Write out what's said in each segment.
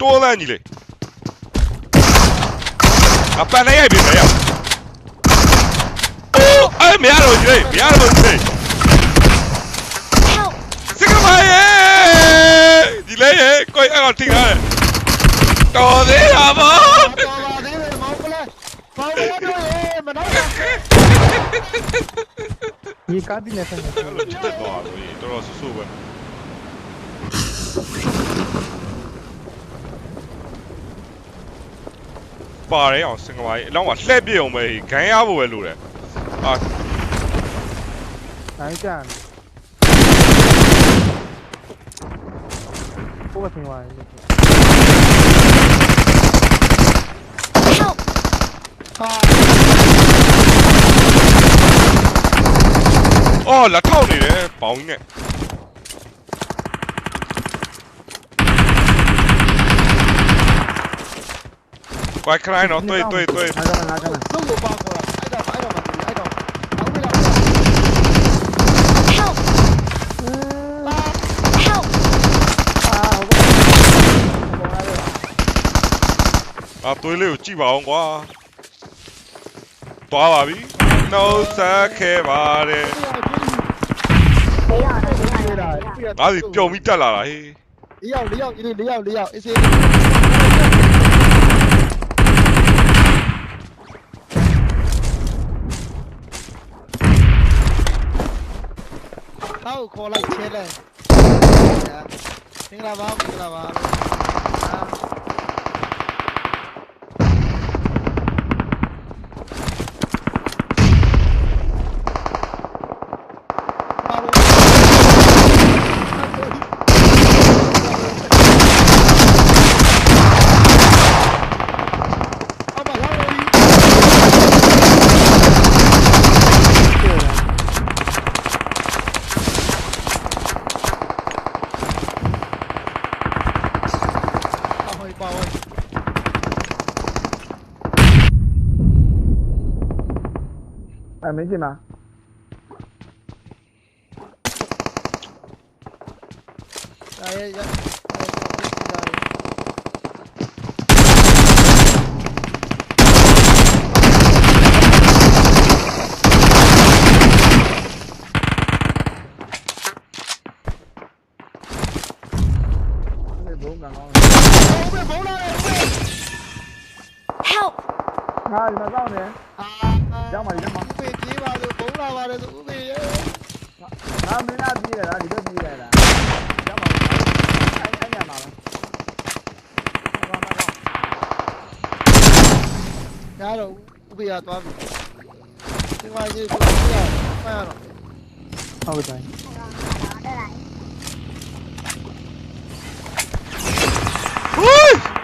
တိုးလန့်ကြီးလေအပန်နဲ့ရိုက်ပြီမရအိုးအဲ့မရတော့ကြီးလေမရတော့ကြီးလေ Help! စကမယေဒီလေရေကိုယ်အောင်ထိရတယ်တော်သေးတာဗောတော်ပါသေးတယ်မောင်ကလေးမောင်ကလေးတို့ရေမနောက်ပါဒီကားပြီးနေဆက်နေအဲ့လိုချစ်တဲ့တော့ဆိုရင်တော်တော်ဆူဆူပဲ ပါရဲအောင်စင်ကမာကြီးအလောင်းကလှည့်ပြအောင်ပဲဂိုင်းရဖို့ပဲလိုတယ်အာနိုင်ကြတယ်ဘုရားသင်ပါလေ Help! ဟာအော်လက်ထောက်နေတယ်ဘောင်းကြီး နဲ့ကွာခရိုင်းတော့တွေ့တွေ့တွေ့အားကနာကနာလုံးကိုပါခေါ်တာအဲ့တော့အဲ့တော့မတူအဲ့တော့အောက်ပြီလား Help! Help! အာဟုတ်ပါဘူးအာသွေးလေးကိုကြည့်ပါအောင်ကွာသွားပါပြီနှုတ်ဆက်ခဲ့ပါတယ်ဘေးရတယ်ဘေးရတယ်ငါစီပြုံပြီးတက်လာတာဟေးလေးယောက်လေးယောက်လေးလေးယောက်လေးယောက်အေးစေး က်ခေါ်လိုက်ချဲလိုက်မင်္ဂလာပါမင်္ဂလာပါအောက်မှာရောက်ပြီအောက်ဟိုပါဝိုင်း အမင်းကြီးမှာဒါရဲ့ရဒီဘုံကကောင်း ဘုံဘုံလာတယ် Help! ငါဒီမှာစောင့်နေအာရောက်ပါဒီမှာဥပေပြေးပါလို့ဘုံလာပါတယ်ဆိုဥပေရဲ့ငါမင်းသားပြေးရတာဒီဘက်ပြေးရတာရောက်ပါအဲ့အဲ့ညမှာလားဘာမှမဟုတ်ရတော့ဥပေရသွားပြီဒီမှာကြီးကိုပြရမှန်ရတော့ဟုတ်တယ် ဟိုး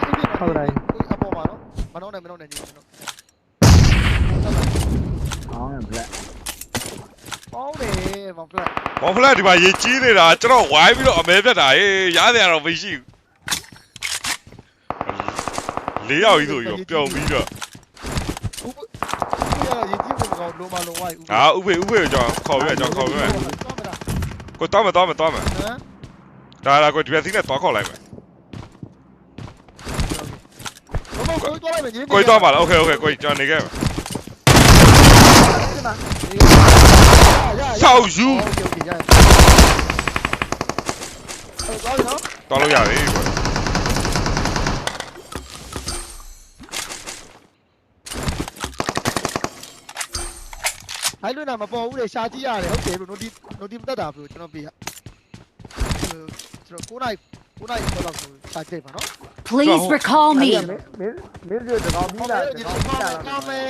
ဒီမှာ ဟုတ်တယ်အပေါ်မှာနော်မနှောင်းနဲ့မနှောင်းနဲ့ညီကျွန်တော်ကောင်းတယ် black ပေါင်းတယ်ဗောဖလက်ဘောဖလက်ဒီမှာရေကြီးနေတာကျွန်တော်ဝိုင်းပြီးတော့အမဲပြတ်တာဟေးရားစရာတော့မရှိဘူးလေးယောက်ကြီးဆိုပြီးတော့ပျော်ပြီးတော့ဥပရေကြီးပုံကောင်လုံးမလုံးဝိုင်းဥပဟာဥပဥပကိုကျွန်တော်ခေါ်ပြရကျွန်တော်ခေါ်ပြရကိုတောင်းမတောင်းမတောင်းမဟမ်ဒါလာကိုဒီဘက်စီးနဲ့တောင်းခေါ်လိုက်မယ် Quay to bảo là ok ok quay cho anh ấy game. Sao du? Ờ, to lâu dài đấy. Luôn nào mà bỏ để xa chi à để không chế đi nó đi tất cả rồi cho nó bị ạ. Ờ, cô này cô này có lòng xa chế mà nó. ကျွန်တော်ပြရကျွန်တော်9နိုင်9နိုင်တော့လောက်ဆိုရှာကြည့်ပါနော် Please recall မ me! င်းမင်းမင်းတို့တော့ပြီးတာ ဒီ တော့ လို ပြီး ပါ တာ နာမယ်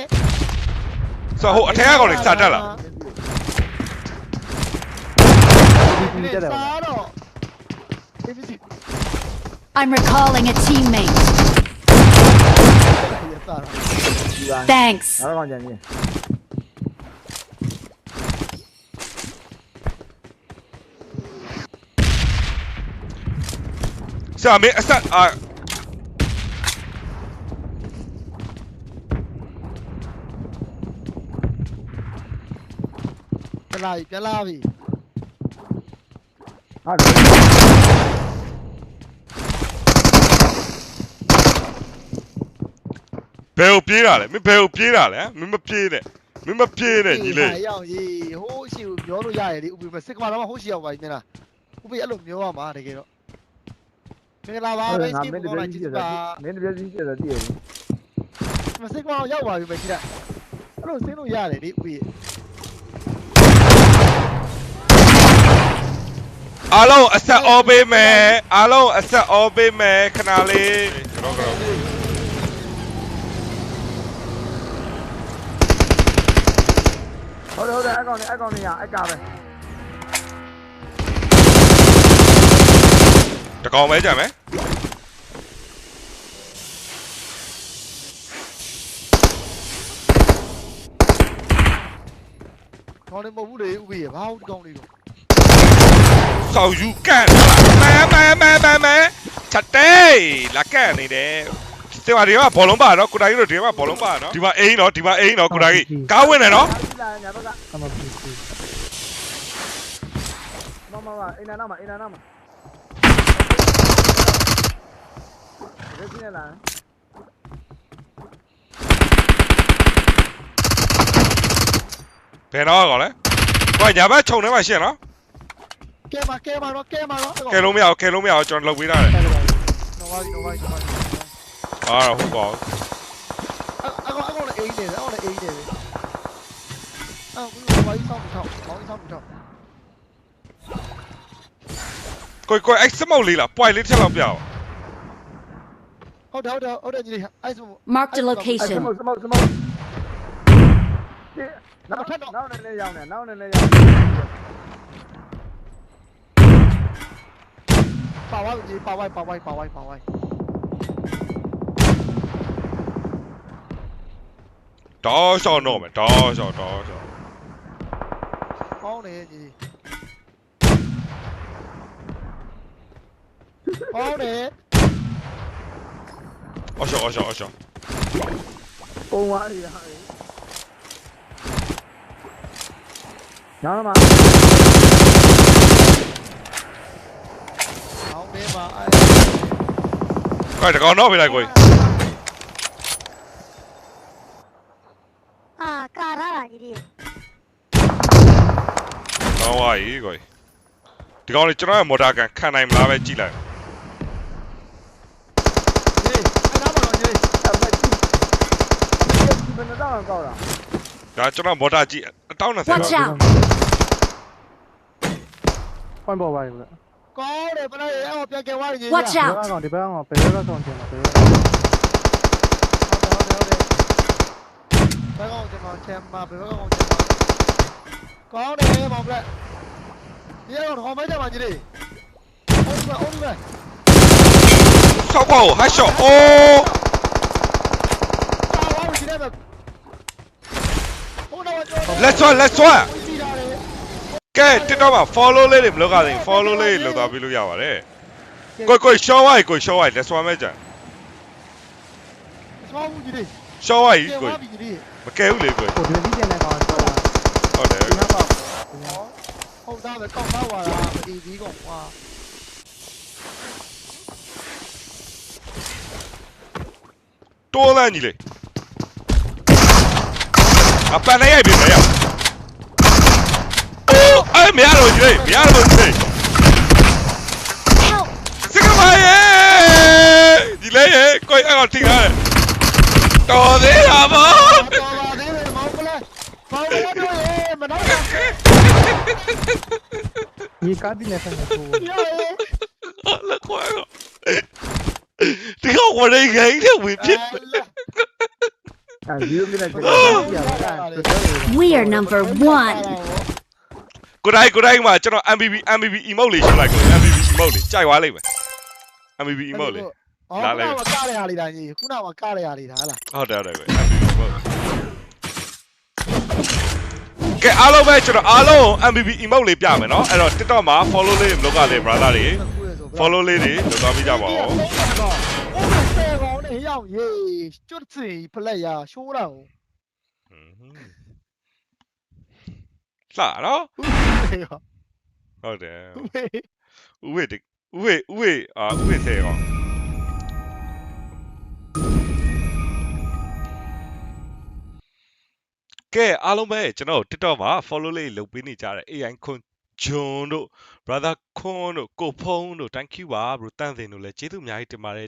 ဆိုတော့ဟိုအထက်ကကောင်တွေစတက်လာ ဒီတက်တယ် စားတော့ အေးမစီ I'm recalling a teammate. ရတာ ဒီပါ Thanks. နောက်တော့ကြံကြီး ဆရာမင်းအဆ ပြန်လာပြီပြန်လာပြီဟုတ်တယ်ဘယ်ကိုပြေးတာလဲမင်းဘယ်ကိုပြေးတာလဲမင်းမပြေးနဲ့မင်းမပြေးနဲ့ညီလေးရအောင်ကြီးဟိုးရှိကိုမျောလို့ရတယ်ဒီဥပ္ပေစစ်ကမာတော့ဟိုးရှိရောက်ပါပြီမင်းလားဥပ္ပေအဲ့လိုမျောရမှာတကယ်တော့မင်္ဂလာပါဟုတ်ပဲတယ်ငါစီမင်းတပေါ်ပြလာည့်ကြကြီးည့်ပြပါမင်းတပြည့်ကြီးပြတော့တည်ရည်မစစ်ကမာရောက်ပါပြီပဲကြည့်လိုက်အဲ့လိုဆင်းလို့ရတယ်ဒီဥပ္ပေ အားလုံးအဆက်အော်ပေးမယ်အားလုံးအဆက်အော်ပေးမယ်ခဏလေးတော့ကတော့ဟုတ်တယ်ဟုတ်တယ်အကောင်နေအကောင်နေရအကာပဲတကောင်ပဲကြမ်းမယ်ခေါင်းနေမဟုတ်ဘူးလေဥပ္ပေရဘာဟုတ်ဒီကောင်းလေးတော့ ဆောက်ယူကန်မဲမဲမဲမဲမဲချက်တေးလာကန်နေတယ်ဒီမှာဒီမှာဘောလုံးပါနော်ကိုတိုင်တို့ဒီမှာဘောလုံးပါနော်ဒီမှာအိန်းနော်ဒီမှာအိန်းနော်ကိုတိုင်ကားဝင်တယ်နော်ဒီလာညာဘက်ကအမပြီစီမမမအင်းနာနာမအင်းနာနာမဒီကိနေလားဘယ်တော့ကောင်လဲကိုညာဘက်ခြုံထဲမှာရှင်းနော် ကဲမှာကဲမှာတော့ကဲမှာတော့ကဲလုံးမရအောင်ကဲလုံးမရအောင်ကျွန်တော်လုပ်ပေးတာလေနော်ဝါနော်ဝါနော်ဝါအာဟုတ်ပါဘူးအကောင်အကောင်လည်းအိမ်နေတယ်အကောင်လည်းအိမ်နေတယ်အော်ဘူးဘာကြီးဆောင်းထောက်ဘာကြီးဆောင်းထောက်ကိုကိုအဲ့စမောက်လေးလားပွိုင်လေးတစ်ချက်လောက်ပြအောင်ဟုတ်တယ်ဟုတ်တယ်ဟုတ်တယ်ညီလေးအဲ့ဆို Marked a စမ location. ုတ်စမုတ်စမုတ်နောက်ထပ်နောက်နေနေရောက်နေနောက်နေနေရောက် ပါဝါကြီးပါဝိုင်းပါဝိုင်းပါဝိုင်းပါဝိုင်းတောင်းရှောင်းတော့မယ်တောင်းရှောင်းတောင်းရှောင်းကောင်းတယ်ညီကောင်းတယ် အော်ရှောင်းအော်ရှောင်းအော်ရှောင်း ပုံသွားရရညာမှာကောင်းတယ်ပါအဲ့ကိုတကောင်တော့ပြလိုက်ကိုအာကာရတာကြီးကောင်းသွားပြီကိုဒီကောင်လေးကျွန်တော်ရဲ့မော်တာကန်ခံနိုင်မလားပဲကြည့်လိုက်ညီအဲ့ဒါပါတော့ညီအမကြီးဒီဘယ်နဲ့တော့ကောက်တာဒါကျွန်တော်မော်တာကြည့်အတောင်း20 Watch out. ဖွင့်ပေါ်ပါပြီဗျကောင်းတယ် Có, để bữa nay thì em học tiếng kêu quá đi, chị! ကြည့်တာလေကဲ TikTok မှာ follow လေးတွေမလုပ်ရသေးဘူး follow လေးတွေလုပ်သွားပြီးလို့ရပါတယ်ကိုကိုရှောင်းဝိုင်းကိုရှောင်းဝိုင်း let's one ပဲကြံ ဆောင်းဘူးကြီးလေးရှောင်းဝိုင်းကဲကိုဝါပြီကြီးလေးမကဲဘူးလေကိုကိုဒီကြီးကျင်တဲ့ကောင်ဆိုတာဟုတ်တယ်ဒီနောက်တော့ဟုတ်သားပဲကောက်သားဝါတာမတီးသေးကောင်ကွာတိုးလန်းကြီးလေအပန်နဲ့ရိုက်ပြီမရအိုးအဲ့မရတော့ကြီးလေမရတော့ကြီးလေ Help. စကမယေဒီလေရေကိုအဲ့တော့ထိရတယ်တော်သေးတာဗောတော်ပါသေးတယ်မောင်ကလေးမောင်ကလေးတို့ရေမတော့ရဒီ ကားဒီနဲ့ဆိုင်ကိုရေလက်ခွဲတော့ဒီကောင်ဝရိတ်ခိုင်းတဲ့ဝင်ဖြစ်အဲဒီမိနစ်ကျော်ပြရတာတော်တော် We are number one. ကိုတိုင်းကိုတိုင်းမှာကျွန်တော် MVP MVP emote လေးရှင်းလိုက်ကို MVP emote လေးကြိုက်သွားလိမ့်မယ် MVP emote လေးအော်ခုနကကရရလေးတိုင်းကြီးခုနကကရရလေးဒါဟလားဟုတ်တယ်ဟုတ်တယ်ပဲ MVP emote ကဲအားလုံးပဲကျွန်တော်အားလုံး MVP emote လေးပြမယ်နော်အဲ့တော့ TikTok မှာ follow လေးလုပ်ကြလေ brother တွေ follow လေးတွေလုပ်သွားပြီးကြပါဦးဟေးရောက်ရေးကျွတ်စီဖလက်ရရှိုးတာဟွန်း လှနော်ဦးဖေကဟုတ်တယ်ဦးဖေဥဝေတဥဝေဥဝေအာဥဝေသေးကောင်ကဲအားလုံးပဲကျွန်တော် TikTok မှာ follow လေးလုပ်ပေးနေကြတဲ့ AI ခွန်ဂျွန်တို့ brother ခွန်တို့ကိုဖုံးတို့ thank you ပါ bro တန့်စင်တို့လည်းကျေးဇူးအများကြီးတင်ပါတယ်